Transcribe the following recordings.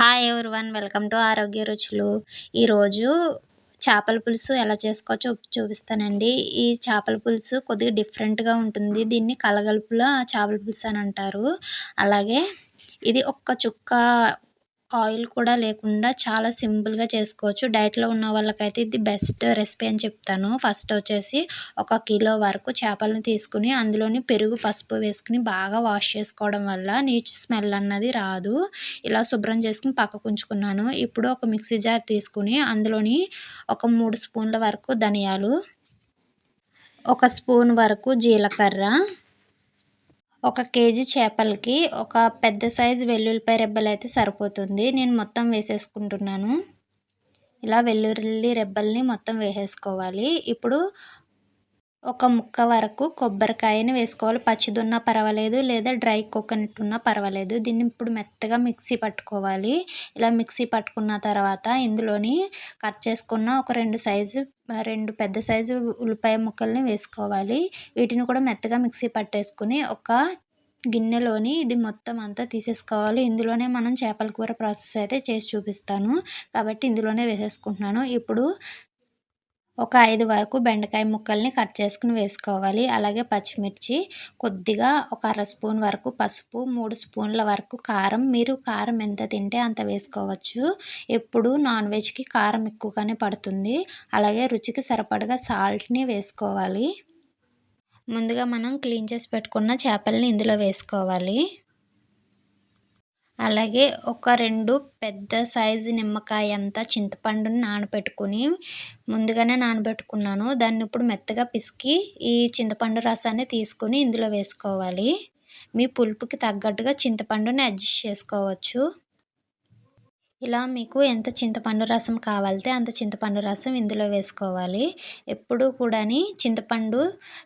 Hi one welcome to ఆరోగ్య రుచులు ఈరోజు చేపల పులుసు ఎలా చేసుకోవచ్చో చూపిస్తానండి. ఈ చేపల పులుసు కొద్దిగా డిఫరెంట్గా ఉంటుంది. దీన్ని కలగలుపుల చేపల పులుసు అని అంటారు. అలాగే ఇది ఒక్క చుక్క ఆయిల్ కూడా లేకుండా చాలా సింపుల్గా చేసుకోవచ్చు. డైట్లో ఉన్న వాళ్ళకైతే ఇది బెస్ట్ రెసిపీ అని చెప్తాను. ఫస్ట్ వచ్చేసి ఒక కిలో వరకు చేపలను తీసుకుని అందులోని పెరుగు పసుపు వేసుకుని బాగా వాష్ చేసుకోవడం వల్ల నీచు స్మెల్ అన్నది రాదు. ఇలా శుభ్రం చేసుకుని పక్కకు ఉంచుకున్నాను. ఇప్పుడు ఒక మిక్సీ జార్ తీసుకుని అందులోని ఒక మూడు స్పూన్ల వరకు ధనియాలు ఒక స్పూన్ వరకు జీలకర్ర ఒక కేజీ చేపలకి ఒక పెద్ద సైజు వెల్లుల్లిపాయ రెబ్బలు అయితే సరిపోతుంది. నేను మొత్తం వేసేసుకుంటున్నాను. ఇలా వెల్లుల్లి రెబ్బల్ని మొత్తం వేసేసుకోవాలి. ఇప్పుడు ఒక ముక్క వరకు కొబ్బరికాయని వేసుకోవాలి. పచ్చిదున్నా పర్వాలేదు లేదా డ్రై కోకోనట్ ఉన్నా పర్వాలేదు. దీన్ని ఇప్పుడు మెత్తగా మిక్సీ పట్టుకోవాలి. ఇలా మిక్సీ పట్టుకున్న తర్వాత ఇందులోని కట్ చేసుకున్న ఒక రెండు సైజు రెండు పెద్ద సైజు ఉల్లిపాయ ముక్కల్ని వేసుకోవాలి. వీటిని కూడా మెత్తగా మిక్సీ పట్టేసుకుని ఒక గిన్నెలోని ఇది మొత్తం అంతా తీసేసుకోవాలి. ఇందులోనే మనం చేపల కూర ప్రాసెస్ అయితే చేసి చూపిస్తాను. కాబట్టి ఇందులోనే వేసేసుకుంటున్నాను. ఇప్పుడు ఒక ఐదు వరకు బెండకాయ ముక్కల్ని కట్ చేసుకుని వేసుకోవాలి. అలాగే పచ్చిమిర్చి కొద్దిగా ఒక అర స్పూన్ వరకు పసుపు మూడు స్పూన్ల వరకు కారం. మీరు కారం ఎంత తింటే అంత వేసుకోవచ్చు. ఎప్పుడు నాన్ వెజ్కి కారం ఎక్కువగానే పడుతుంది. అలాగే రుచికి సరిపడగా సాల్ట్ని వేసుకోవాలి. ముందుగా మనం క్లీన్ చేసి పెట్టుకున్న చేపల్ని ఇందులో వేసుకోవాలి. అలాగే ఒక రెండు పెద్ద సైజు నిమ్మకాయ అంతా చింతపండుని నానబెట్టుకుని ముందుగానే నానబెట్టుకున్నాను. దాన్ని ఇప్పుడు మెత్తగా పిసికి ఈ చింతపండు రసాన్ని తీసుకుని ఇందులో వేసుకోవాలి. మీ పులుపుకి తగ్గట్టుగా చింతపండుని అడ్జస్ట్ చేసుకోవచ్చు. ఇలా మీకు ఎంత చింతపండు రసం కావాలితే అంత చింతపండు రసం ఇందులో వేసుకోవాలి. ఎప్పుడు కూడాని చింతపండు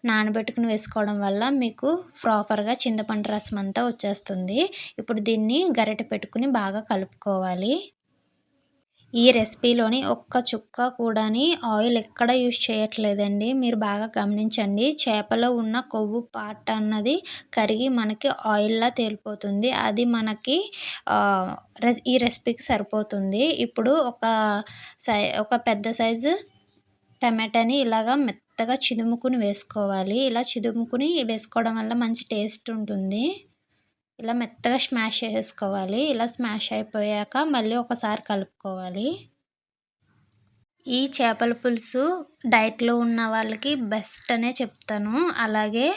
నానబెట్టుకుని వేసుకోవడం వల్ల మీకు ప్రాపర్గా చింతపండు రసం అంతా వచ్చేస్తుంది. ఇప్పుడు దీన్ని గరిటె పెట్టుకుని బాగా కలుపుకోవాలి. ఈ రెసిపీలోని ఒక్క చుక్క కూడాని ఆయిల్ ఎక్కడ యూస్ చేయట్లేదండి. మీరు బాగా గమనించండి. చేపలో ఉన్న కొవ్వు పార్ట్ అన్నది కరిగి మనకి ఆయిల్లా తేలిపోతుంది. అది మనకి ఈ రెసిపీకి సరిపోతుంది. ఇప్పుడు ఒక సై ఒక పెద్ద సైజు టమాటాని ఇలాగా మెత్తగా చిదుముకుని వేసుకోవాలి. ఇలా చిదుముకుని వేసుకోవడం వల్ల మంచి టేస్ట్ ఉంటుంది. ఇలా మెత్తగా స్మాష్ చేసుకోవాలి. ఇలా స్మాష్ అయిపోయాక మళ్ళీ ఒకసారి కలుపుకోవాలి. ఈ చేపల పులుసు డైట్లో ఉన్న వాళ్ళకి బెస్ట్ అనే చెప్తాను. అలాగే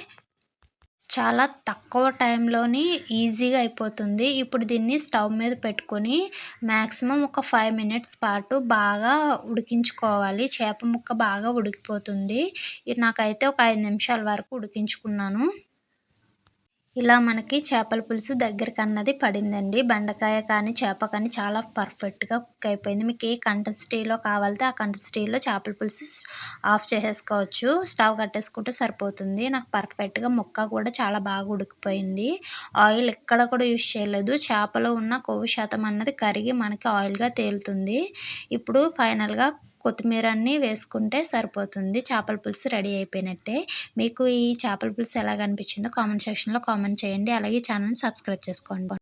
చాలా తక్కువ టైంలోని ఈజీగా అయిపోతుంది. ఇప్పుడు దీన్ని స్టవ్ మీద పెట్టుకొని మ్యాక్సిమం ఒక ఫైవ్ మినిట్స్ పాటు బాగా ఉడికించుకోవాలి. చేప ముక్క బాగా ఉడికిపోతుంది. నాకైతే ఒక ఐదు నిమిషాల వరకు ఉడికించుకున్నాను. ఇలా మనకి చేపల పులుసు దగ్గరికి అన్నది పడిందండి. బెండకాయ కానీ చేప కానీ చాలా పర్ఫెక్ట్గా కుక్ అయిపోయింది. మీకు ఏ కంటెన్సిటీలో కావాలితే ఆ కంటెన్సిటీలో చేపల పులుసు ఆఫ్ చేసేసుకోవచ్చు. స్టవ్ కట్టేసుకుంటే సరిపోతుంది. నాకు పర్ఫెక్ట్గా ముక్క కూడా చాలా బాగా ఉడికిపోయింది. ఆయిల్ ఎక్కడ కూడా యూస్ చేయలేదు. చేపలో ఉన్న కొవ్వు శాతం అన్నది కరిగి మనకి ఆయిల్గా తేలుతుంది. ఇప్పుడు ఫైనల్గా కొత్తిమీర అన్నీ వేసుకుంటే సరిపోతుంది. చేపల పులుసు రెడీ అయిపోయినట్టే. మీకు ఈ చేపల పులుసు ఎలాగ అనిపించిందో కామెంట్ సెక్షన్లో కామెంట్ చేయండి. అలాగే ఛానల్ని సబ్స్క్రైబ్ చేసుకోండి.